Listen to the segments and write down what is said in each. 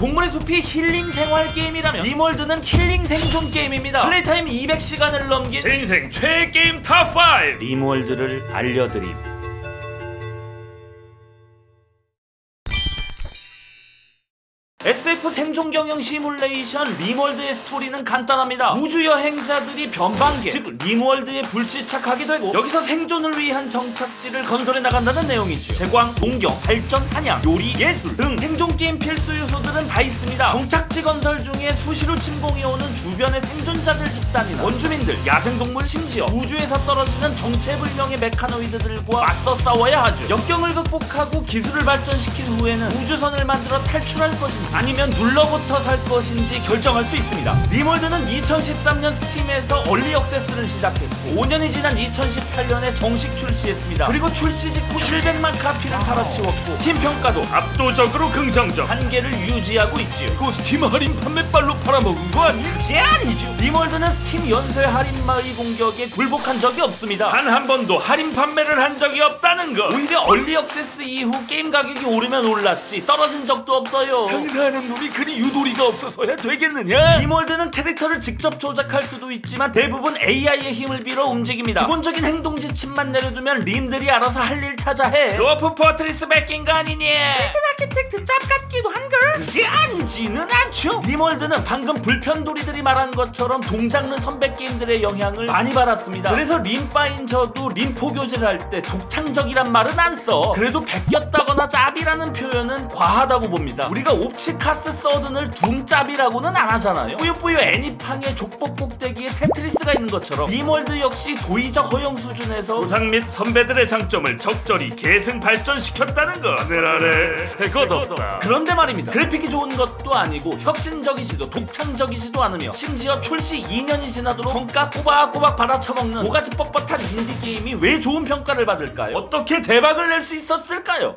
동물의 숲이 힐링 생활 게임이라면 리몰드는 힐링 생존 게임입니다. 플레이타임 200시간을 넘긴 제 인생 최애 게임 탑5 리몰드를 알려드림. SF 생존 경영 시뮬레이션 리몰드의 스토리는 간단합니다. 우주 여행자들이 변방계, 즉 리몰드에 불시착하게 되고 여기서 생존을 위한 정착지를 건설해 나간다는 내용이죠. 제광, 농경, 발전, 사냥, 요리, 예술 등 생존 게임 필수 요소들은 다 있습니다. 정착지 건설 중에 수시로 침공해 오는 주변의 생존자들 집단이나 원주민들, 야생동물, 심지어 우주에서 떨어지는 정체불명의 메카노이드들과 맞서 싸워야 하죠. 역경을 극복하고 기술을 발전시킨 후에는 우주선을 만들어 탈출할 것인지 아니면 눌러붙어 살 것인지 결정할 수 있습니다. 리몰드는 2013년 스팀에서 얼리 억세스를 시작했고 5년이 지난 2018년에 정식 출시했습니다. 그리고 출시 직후 100만 카피를 팔아치웠고 스팀 평가도 압도적으로 긍정적 한계를 유지하고 있지요. 그 스팀 할인 판매빨로 팔아먹은 거 아니에요? 게 아니죠. 리몰드는 스팀 연쇄 할인마의 공격에 굴복한 적이 없습니다. 단 한 번도 할인 판매를 한 적이 없다는 거 오히려 얼리 억세스 이후 게임 가격이 오르면 올랐지 떨어진 적도 없어요. 장사하는 놈이 그리 유도리가 없어서야 되겠느냐 리몰드는 캐릭터를 직접 조작할 수도 있지만 대부분 AI의 힘을 빌어 움직입니다. 기본적인 행동 지침만 내려두면 림들이 알아서 할 일 찾아 해. 로프 포트리스 뺏긴 거 아니니? 미친 아키텍트 짭 같기도 한걸? 그게 아니지는 않죠. 리몰드는 방금 불편돌이들이 말한 것처럼 동장르 선배 게임들의 영향을 많이 받았습니다. 그래서 림바인 저도 림포교제를 할 때 독창적이란 말은 안 써. 그래도 베꼈다거나 짭이라는 표현은 과하다고 봅니다. 우리가 옵치카스 서든을 둥짭이라고는 안 하잖아요. 뿌요뿌요 애니팡의 족복 꼭대기에 테트리스가 있는 것처럼 리몰드 역시 도의적 허용 수준에서 조상 및 선배들의 장점을 적절히 계승 발전시켰다는 거 하늘 아래 새것 없다 그런데 말입니다. 그래픽이 좋은 것도 아니고 혁신적이지도 독창적이지도 않으며 심지어 출시 2년이 지나도록 성과 꼬박꼬박 받아쳐먹는 모가지 뻣뻣한 인디 게임이 왜 좋은 평가를 받을까요? 어떻게 대박을 낼 수 있었을까요?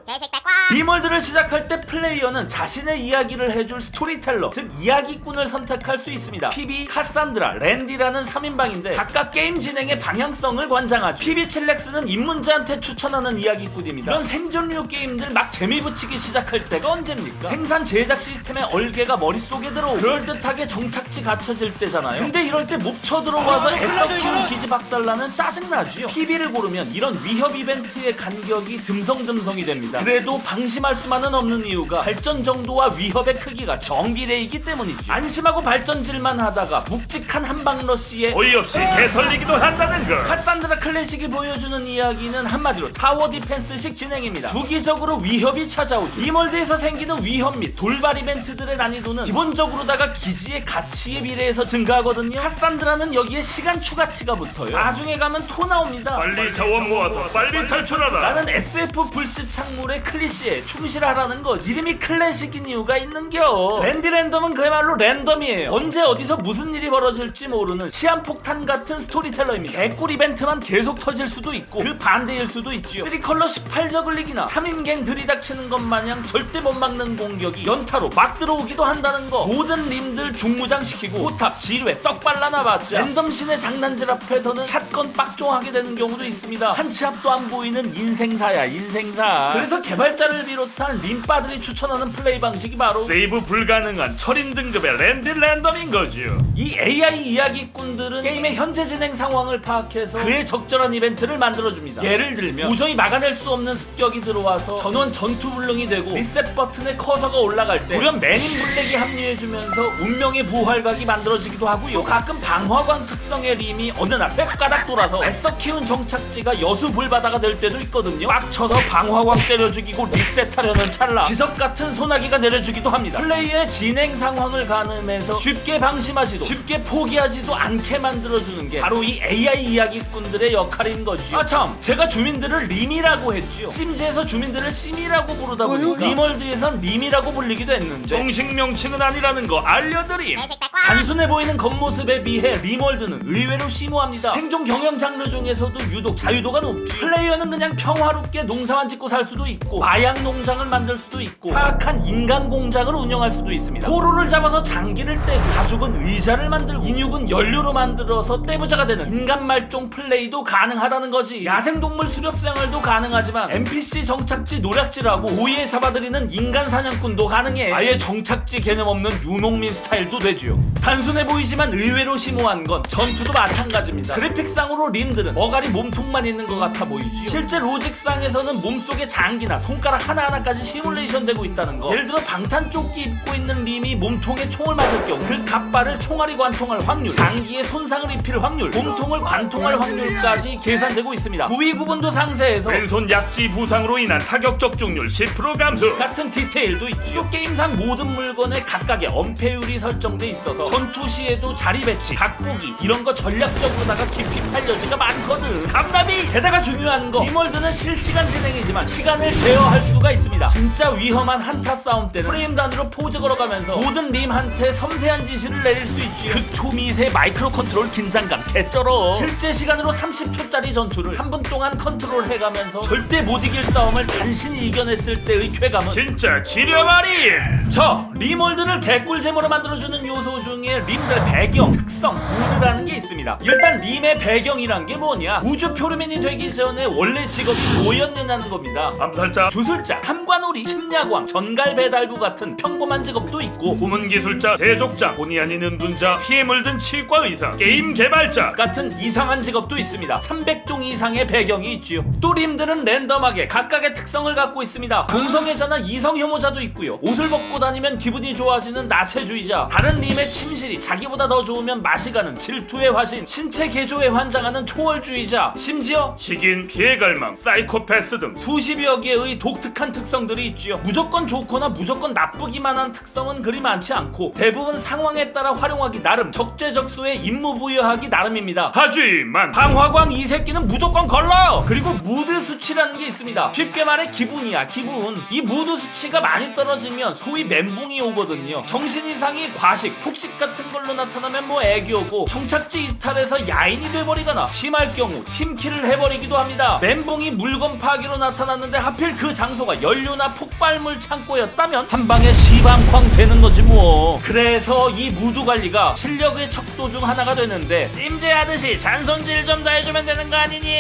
리몰드를 시작할 때 플레이어는 자신의 이야기를 해줄 스토리텔러, 즉 이야기꾼을 선택할 수 있습니다. PB, 카산드라, 랜디라는 3인방인데 각각 게임 진행의 방향성을 관장하죠. PB 칠렉스는 입문자한테 추천하는 이야기꾼입니다. 이런 생존류 게임들 막 재미 붙이기 시작할 때가 언제입니까? 생산 제작 시스템의 얼개가 머릿속에 들어오고 그럴듯하게 정착지 갖춰질 때잖아요. 근데 이럴 때몹 쳐들어와서 애써 키운 기지 박살나면 짜증나지요. PB를 고르면 이런 위협 이벤트의 간격이 듬성듬성이 됩니다. 그래도 방심할 수만은 없는 이유가 발전 정도와 위협의 크기 가 정비례이기 때문이죠. 안심하고 발전질만 하다가 묵직한 한방 러시에 어이없이 개털리기도 한다는 거 카산드라 클래식이 보여주는 이야기는 한마디로 타워 디펜스식 진행입니다. 주기적으로 위협이 찾아오죠. 리몰드에서 생기는 위협 및 돌발 이벤트들의 난이도는 기본적으로다가 기지의 가치에 비례해서 증가하거든요. 카산드라는 여기에 시간 추가치가 붙어요. 나중에 가면 토 나옵니다. 빨리 자원 모아서 빨리 탈출하라 나는 SF 불씨 창물의 클리시에 충실하라는 거 이름이 클래식인 이유가 있는 겨. 랜디 랜덤은 그야말로 랜덤이에요. 언제 어디서 무슨 일이 벌어질지 모르는 시한폭탄 같은 스토리텔러입니다. 개꿀 이벤트만 계속 터질 수도 있고 그 반대일 수도 있지요. 3컬러 18저글릭이나 3인갱 들이닥치는 것 마냥 절대 못 막는 공격이 연타로 막 들어오기도 한다는 거. 모든 림들 중무장시키고 포탑 지뢰 떡 발라놔봤자 랜덤신의 장난질 앞에서는 샷건 빡종하게 되는 경우도 있습니다. 한치 앞도 안 보이는 인생사야 인생사. 그래서 개발자를 비롯한 림바들이 추천하는 플레이 방식이 바로 세이브 불가능한 철인 등급의 랜디 랜덤인 거지요 이 AI 이야기꾼들은 게임의 현재 진행 상황을 파악해서 그에 적절한 이벤트를 만들어줍니다. 예를 들면 도저히 막아낼 수 없는 습격이 들어와서 전원 전투 불능이 되고 리셋 버튼에 커서가 올라갈 때 돌연 맨인 블랙이 합류해주면서 운명의 부활각이 만들어지기도 하고요. 또 가끔 방화광 특성의 림이 어느 날 빽가닥 돌아서 애써 키운 정착지가 여수 불바다가 될 때도 있거든요. 빡쳐서 방화광 때려 죽이고 리셋하려는 찰나 지적 같은 소나기가 내려 주기도 합니다. 플레이의 진행 상황을 가늠해서 쉽게 방심하지도 쉽게 포기하지도 않게 만들어주는 게 바로 이 AI 이야기꾼들의 역할인 거죠. 아참 제가 주민들을 림이라고 했죠. 심지에서 주민들을 심이라고 부르다 보니까 리멀드에선 림이라고 불리기도 했는데 정식 명칭은 아니라는 거 알려드림 단순해 보이는 겉모습에 비해 리멀드는 의외로 심오합니다. 생존 경영 장르 중에서도 유독 자유도가 높지. 플레이어는 그냥 평화롭게 농사만 짓고 살 수도 있고 마약 농장을 만들 수도 있고 사악한 인간 공장을 운영할 수도 있습니다. 포로를 잡아서 장기를 떼고 가죽은 의자를 만들고 인육은 연료로 만들어서 떼부자가 되는 인간 말종 플레이도 가능하다는 거지. 야생동물 수렵 생활도 가능하지만 NPC 정착지 노략질하고 오이에 잡아들이는 인간 사냥꾼도 가능해. 아예 정 종착지 개념 없는 유목민 스타일도 되지요. 단순해 보이지만 의외로 심오한 건 전투도 마찬가지입니다. 그래픽상으로 림들은 어가리 몸통만 있는 것 같아 보이지요. 실제 로직상에서는 몸속에 장기나 손가락 하나하나까지 시뮬레이션 되고 있다는 거. 예를 들어 방탄 조끼 입고 있는 림이 몸통에 총을 맞을 경우 그 갑발을 총알이 관통할 확률, 장기에 손상을 입힐 확률, 몸통을 관통할 확률까지 계산되고 있습니다. 부위 구분도 상세해서 왼손 약지 부상으로 인한 사격 적 중률 10% 감소. 같은 디테일도 있죠. 또 게임상 모든 물건에 각각의 엄폐율이 설정돼 있어서 전투 시에도 자리 배치, 각보기 이런 거 전략적으로다가 깊이 팔려지가 많거든. 감나비! 게다가 중요한 거 리멀드는 실시간 진행이지만 시간을 제어할 수가 있습니다. 진짜 위험한 한타 싸움 때는 프레임 단위로 포즈 걸어가면서 모든 림한테 섬세한 지시를 내릴 수 있지요. 극초미세 마이크로 컨트롤 긴장감 개쩔어. 실제 시간으로 30초짜리 전투를 3분 동안 컨트롤 해가면서 절대 못 이길 싸움을 간신히 이겨냈을 때의 쾌감은 진짜 지려말이. 저 리몰드를 개꿀잼으로 만들어주는 요소 중에 림들의 배경, 특성, 무드라는 게 있습니다. 일단 림의 배경이란 게 뭐냐? 우주 표류맨이 되기 전에 원래 직업이 노였느냐는 겁니다. 암살자, 주술자, 탐관오리, 침략왕, 전갈 배달부 같은 평 범한 직업도 있고 고문 기술자, 대족자, 본의 아닌 은둔자, 피해 물든 치과 의사, 게임 개발자. 같은 이상한 직업도 있습니다. 300종 이상의 배경이 있지요. 또 림들은 랜덤하게 각각의 특성을 갖고 있습니다. 동성애자나 이성 혐오자도 있고요. 옷을 벗고 다니면 기분이 좋아지는 나체주의자, 다른 림의 침실이 자기보다 더 좋으면 맛이 가는 질투의 화신, 신체 개조에 환장하는 초월주의자, 심지어 식인, 피해 갈망, 사이코패스 등 수십여 개의 독특한 특성들이 있지요. 무조건 좋거나 무조건 나쁘기만 한 특성은 그리 많지 않고 대부분 상황에 따라 활용하기 나름 적재적소에 임무 부여하기 나름입니다. 하지만 방화광 이 새끼는 무조건 걸러요. 그리고 무드 수치라는 게 있습니다. 쉽게 말해 기분이야 기분. 이 무드 수치가 많이 떨어지면 소위 멘붕이 오거든요. 정신 이상이 과식, 폭식 같은 걸로 나타나면 뭐 애교고 정착지 이탈해서 야인이 돼버리거나 심할 경우 팀킬을 해버리기도 합니다. 멘붕이 물건 파기로 나타났는데 하필 그 장소가 연료나 폭발물 창고였다면 한 방에 시방쾅 되는 거지 뭐. 그래서 이 무드 관리가 실력의 척도 중 하나가 되는데 찜제하듯이 잔손질 좀 더 해주면 되는 거 아니니?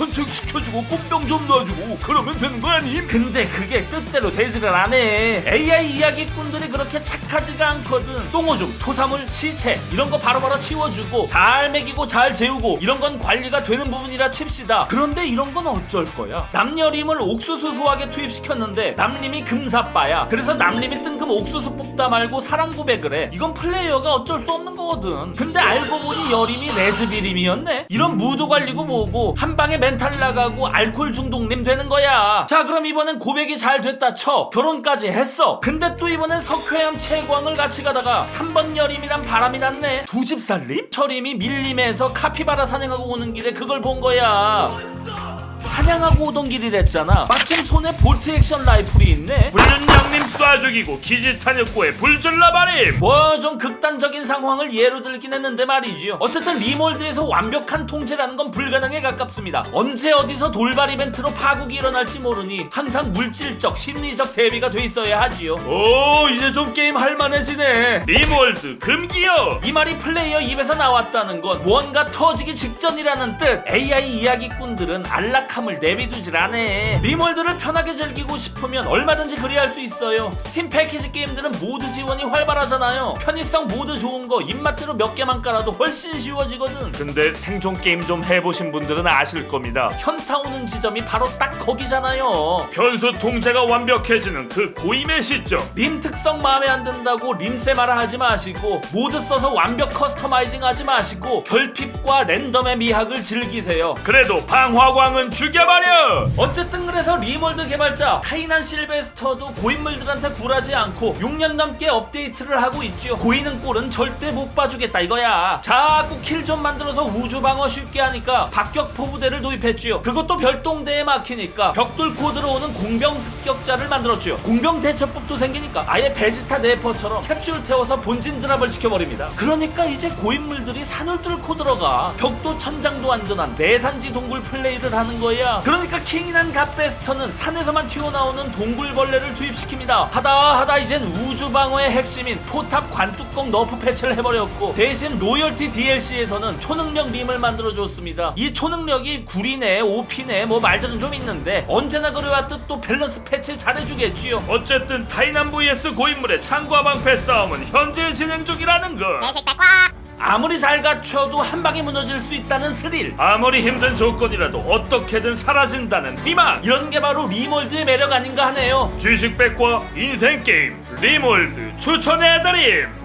헌책시켜주고 꽃병 좀 놔주고 그러면 되는 거 아님? 근데 그게 뜻대로 되지를 않네 AI 이야기꾼들이 그렇게 착하지가 않거든 똥오줌, 토사물, 시체 이런 거 바로바로 치워주고 잘 먹이고 잘 재우고 이런 건 관리가 되는 부분이라 칩시다 그런데 이런 건 어쩔 거야 남녀림을 옥수수 소하게 투입시켰는데 남림이 금사빠야 그래서 남림 이 뜬금 옥수수 뽑다 말고 사랑 고백을 해. 이건 플레이어가 어쩔 수 없는 거거든. 근데 알고 보니 여림이 레즈비림이었네. 이런 무드 관리고 뭐고 한 방에 멘탈 나가고 알코올 중독님 되는 거야. 자 그럼 이번엔 고백이 잘 됐다 쳐. 결혼까지 했어. 근데 또 이번엔 석회암 채광을 같이 가다가 3번 여림이란 바람이 났네. 두 집 살림? 철임이 밀림에서 카피바라 사냥하고 오는 길에 그걸 본 거야 사냥하고 오던 길이랬잖아 마침 손에 볼트 액션 라이플이 있네 불륜장님 쏴 죽이고 기지탄약고에 불 질러버림. 뭐 좀 극단적인 상황을 예로 들긴 했는데 말이지요. 어쨌든 리몰드에서 완벽한 통제라는 건 불가능에 가깝습니다. 언제 어디서 돌발 이벤트로 파국이 일어날지 모르니 항상 물질적, 심리적 대비가 돼 있어야 하지요. 오 이제 좀 게임 할만해지네. 리몰드 금기어. 이 말이 플레이어 입에서 나왔다는 건 무언가 터지기 직전이라는 뜻. AI 이야기꾼들은 안락함을 내 비두질 않아. 리몰드를 편하게 즐기고 싶으면 얼마든지 그리할 수 있어요. 스팀 패키지 게임들은 모드 지원이 활발하잖아요. 편의성 모드 좋은 거 입맛대로 몇 개만 깔아도 훨씬 쉬워지거든. 근데 생존 게임 좀 해보신 분들은 아실 겁니다. 현타 오는 지점이 바로 딱 거기잖아요. 변수 통제가 완벽해지는 그 고임의 시점. 림 특성 마음에 안 든다고 림세 마라 하지 마시고 모드 써서 완벽 커스터마이징 하지 마시고 결핍과 랜덤의 미학을 즐기세요. 그래도 방화광은 죽여 버려. 어쨌든 그래서 리몰드 개발자 카이난 실베스터도 고인물들한테 굴하지 않고 6년 넘게 업데이트를 하고 있죠. 고이는 꼴은 절대 못 봐주겠다 이거야. 자꾸 킬 좀 만들어서 우주 방어 쉽게 하니까 박격포 부대를 도입했지요. 그것도 별동대에 막히니까 벽돌 코 들어오는 공병 습격자를 만들었지요. 공병 대처법도 생기니까 아예 베지타 네퍼처럼 캡슐 태워서 본진 드랍을 시켜버립니다. 그러니까 이제 고인물들이 산을 뚫고 들어가 벽도 천장도 안전한 내산지 동굴 플레이를 하는 거야. 그러니까 킹이란 갓베스터는 산에서만 튀어나오는 동굴벌레를 투입시킵니다. 하다 하다 이젠 우주 방어의 핵심인 포탑 관뚜껑 너프 패치를 해버렸고 대신 로열티 DLC에서는 초능력 밈을 만들어줬습니다. 이 초능력이 구리네, 오피네 뭐 말들은 좀 있는데 언제나 그래왔듯 또 밸런스 패치 잘해주겠지요. 어쨌든 타이난 vs 고인물의 창과 방패 싸움은 현재 진행 중이라는 거. 아무리 잘 갖춰도 한 방에 무너질 수 있다는 스릴. 아무리 힘든 조건이라도 어떻게든 사라진다는 희망. 이런 게 바로 리몰드의 매력 아닌가 하네요. 지식백과 인생 게임 리몰드 추천해드림.